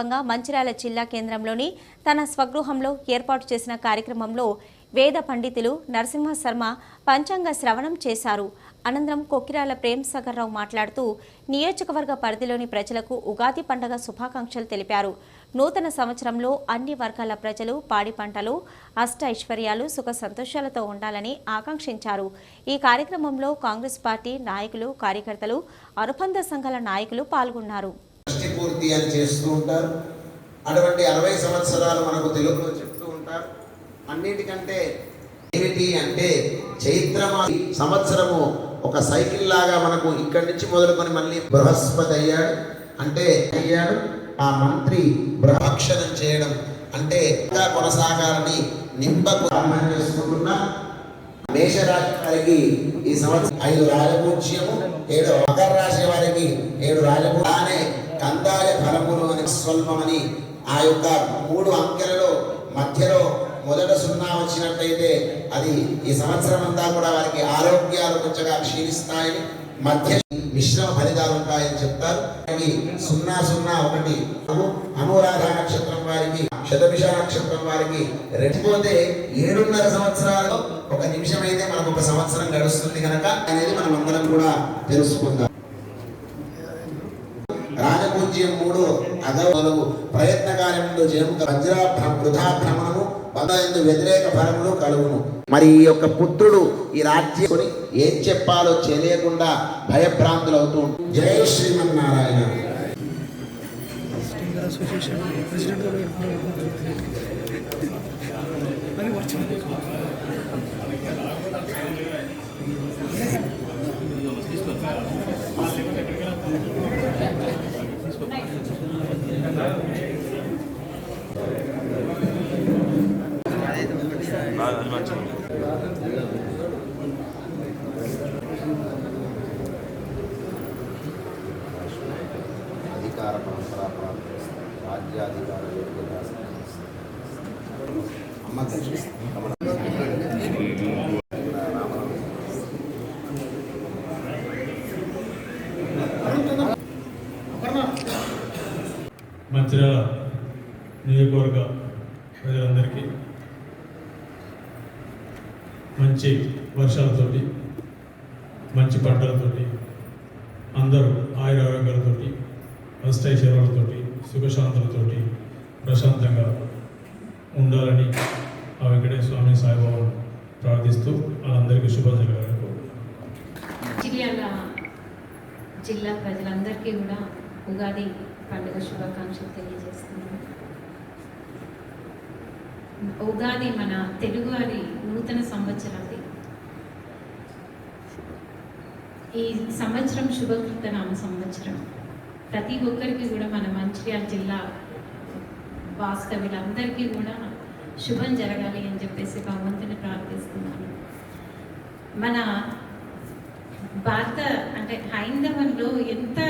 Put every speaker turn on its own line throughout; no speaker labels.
సందర్భంగా మంచిర్యాల జిల్లా కేంద్రంలోని తన స్వగృహంలో ఏర్పాటు చేసిన కార్యక్రమంలో వేద పండితులు నరసింహ శర్మ పంచాంగ శ్రవణం చేశారు. అనంతరం కొక్కిరాల ప్రేమ్ రావు మాట్లాడుతూ నియోజకవర్గ పరిధిలోని ప్రజలకు ఉగాది పండగ శుభాకాంక్షలు తెలిపారు. నూతన సంవత్సరంలో అన్ని వర్గాల ప్రజలు పాడి పంటలు అష్ట ఐశ్వర్యాలు సుఖ సంతోషాలతో ఉండాలని ఆకాంక్షించారు. ఈ కార్యక్రమంలో కాంగ్రెస్ పార్టీ నాయకులు కార్యకర్తలు అనుబంధ సంఘాల నాయకులు పాల్గొన్నారు.
షష్ఠిపూర్తి అని చేస్తూ ఉంటారు. అటువంటి అరవై సంవత్సరాలు మనకు తెలుగులో చెప్తూ ఉంటారు. అన్నిటికంటే ఏమిటి అంటే చైత్రమా సంవత్సరము ఒక సైకిల్ లాగా మనకు ఇక్కడి నుంచి మొదలుకొని మళ్ళీ బృహస్పతి అయ్యాడు. అంటే అయ్యాడు. ఆ మంత్రి బృహక్షణం చేయడం అంటే ఇంకా కొనసాగాలని నింబకు చేసుకుంటున్నా. మేషరాశి వారికి ఈ సంవత్సరం ఐదు రాజపూజ్యము ఏడు మకర రాశి వారికి ఏడు రాజపూ అనే కందాయ ఫలములు అని స్వల్పమని ఆ యొక్క మూడు అంకెలలో మధ్యలో మొదట సున్నా వచ్చినట్లయితే అది ఈ సంవత్సరం అంతా కూడా వారికి ఆరోగ్యాలు కొంచెంగా క్షీణిస్తాయని మధ్య మిశ్రమ ఫలితాలు ఉంటాయని చెప్తారు. సున్నా సున్నా ఒకటి. అను- అనురాధ నక్షత్రం వారికి శతభిష నక్షత్రం వారికి రెచ్చిపోతే ఏడున్నర సంవత్సరాలు ఒక నిమిషం అయితే మనకు ఒక సంవత్సరం గడుస్తుంది కనుక అనేది మనం అందరం కూడా తెలుసుకుందాం. రాజపూజ్యం మూడు అగౌరవు ప్రయత్న కార్యములు జయముత వజ్ర వృధా భ్రమణము బంధందు వ్యతిరేక ఫలములు కలుగును మరి ఈ యొక్క పుత్రుడు ఈ రాజ్యం ఏం చెప్పాలో తెలియకుండా భయభ్రాంతులు అవుతూ ఉంటారు. జై శ్రీమన్నారాయణ అధికార పరంపర రాజ్యాధికార యోగ్యత అమ్మ
మంచిర్యాల నియోజకవర్గ ప్రజలందరికీ మంచి వర్షాలతోటి మంచి పంటలతోటి అందరూ ఆయురారోగ్యాలతోటి అష్టైశ్వర్యాలతోటి సుఖశాంతులతోటి ప్రశాంతంగా ఉండాలని ఆ వెంకటేశ్వర స్వామి సాయిబాబు ప్రార్థిస్తూ వాళ్ళందరికీ శుభం జరగాలని
జిల్లా ప్రజలందరికీ కూడా ఉగాది పండుగ శుభాకాంక్షలు తెలియజేస్తున్నాను. ఉగాది మన తెలుగువారి నూతన సంవత్సరాది ఈ సంవత్సరం శుభకృత నామ సంవత్సరం. ప్రతి ఒక్కరికి కూడా మన మంచిర్యాల జిల్లా వాస్తవ్యులందరికీ కూడా శుభం జరగాలి అని చెప్పేసి భగవంతుని ప్రార్థిస్తున్నాను. మన భారత అంటే హైందవంలో ఎంత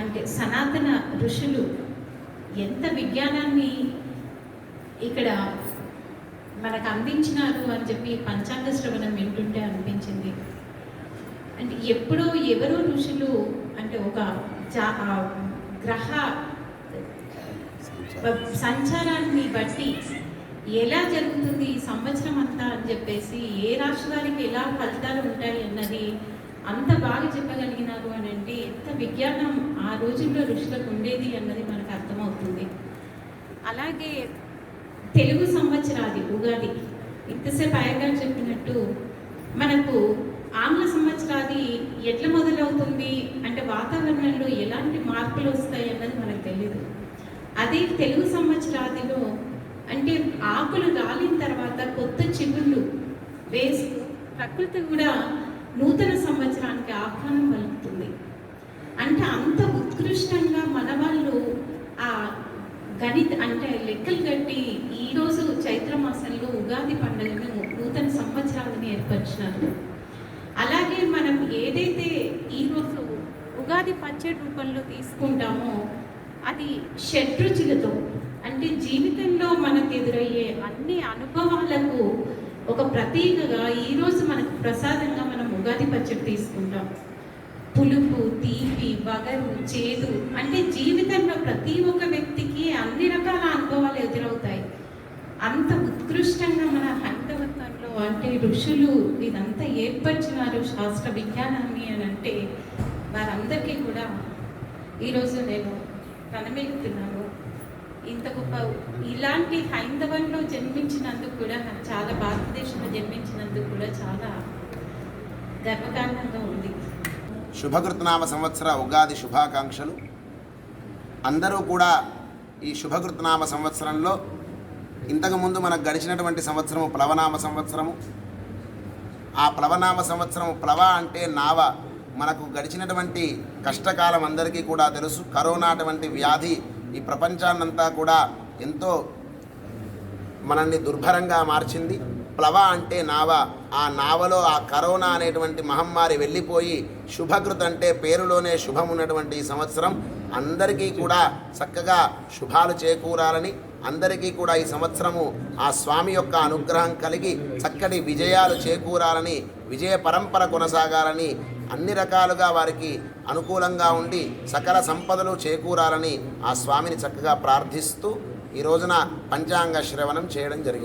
అంటే సనాతన ఋషులు ఎంత విజ్ఞానాన్ని ఇక్కడ మనకు అందించినారు అని చెప్పి పంచాంగ శ్రవణం వింటుంటే అనిపించింది. అంటే ఎప్పుడో ఎవరో ఋషులు అంటే ఒక గ్రహ సంచారాన్ని బట్టి ఎలా జరుగుతుంది ఈ సంవత్సరం అంతా అని చెప్పేసి ఏ రాశి వారికి ఎలా ఫలితాలు ఉంటాయి అన్నది అంత బాగా చెప్పగలిగినారు అని అంటే ఎంత విజ్ఞానం ఆ రోజుల్లో ఋషులకు ఉండేది అన్నది మనకు అర్థమవుతుంది. అలాగే తెలుగు సంవత్సరాది ఉగాది. ఇంతసేపు అయ్యగారు చెప్పినట్టు మనకు ఆంగ్ల సంవత్సరాది ఎట్లా మొదలవుతుంది? అంటే వాతావరణంలో ఎలాంటి మార్పులు వస్తాయి అన్నది మనకు తెలియదు అదే తెలుగు సంవత్సరాదిలో అంటే ఆకులు రాలిన తర్వాత కొత్త చిగుళ్ళు వేస్తూ ప్రకృతి కూడా నూతన సంవత్సరానికి ఆహ్వానం పలుకుతుంది. అంటే అంత ఉత్కృష్టంగా మన వాళ్ళు ఆ గణిత అంటే లెక్కలు కట్టి ఉగాది పండుగను నూతన సంవత్సరాలను ఏర్పరిచినారు. అలాగే మనం ఏదైతే ఈరోజు ఉగాది పచ్చడి రూపంలో తీసుకుంటామో అది షడ్రుచులతో అంటే జీవితంలో మనకు ఎదురయ్యే అన్ని అనుభవాలకు ఒక ప్రతీకగా ఈరోజు మనకు ప్రసాదంగా మనం ఉగాది పచ్చడి తీసుకుంటాం. పులుపు తీపి వగరు చేదు అంటే జీవితంలో ప్రతి ఒక్క వ్యక్తికి అన్ని రకాల అనుభవాలు ఎదురవుతాయి. అంత ఉత్కృష్టంగా మన హైందవత్వంలో అంటే ఋషులు ఇదంతా ఏర్పరిచినారు శాస్త్ర విజ్ఞానాన్ని అని అంటే వారందరికీ కూడా ఈరోజు నేను ప్రణమిస్తున్నాను. ఇంత గొప్ప ఇలాంటి హైందవంలో జన్మించినందుకు కూడా నాకు చాలా భారతదేశంలో జన్మించినందుకు కూడా చాలా గర్వకారణంగా ఉంది.
శుభకృతనామ సంవత్సర ఉగాది శుభాకాంక్షలు. అందరూ కూడా ఈ శుభకృతనామ సంవత్సరంలో ఇంతకుముందు మనకు గడిచినటువంటి సంవత్సరము ప్లవనామ సంవత్సరము. ఆ ప్లవనామ సంవత్సరం ప్లవ అంటే నావ. మనకు గడిచినటువంటి కష్టకాలం అందరికీ కూడా తెలుసు. కరోనా అటువంటి వ్యాధి ఈ ప్రపంచాన్నంతా కూడా ఎంతో మనల్ని దుర్భరంగా మార్చింది. ప్లవ అంటే నావ. ఆ నావలో ఆ కరోనా అనేటువంటి మహమ్మారి వెళ్ళిపోయి శుభకృత్ అంటే పేరులోనే శుభం ఉన్నటువంటి ఈ సంవత్సరం. అందరికీ కూడా చక్కగా శుభాలు చేకూరాలని అందరికీ కూడా ఈ సంవత్సరము ఆ స్వామి యొక్క అనుగ్రహం కలిగి చక్కటి విజయాలు చేకూరాలని విజయ పరంపర కొనసాగాలని అన్ని రకాలుగా వారికి అనుకూలంగా ఉండి సకల సంపదలు చేకూరాలని ఆ స్వామిని చక్కగా ప్రార్థిస్తూ ఈ రోజున పంచాంగ శ్రవణం చేయడం జరిగింది.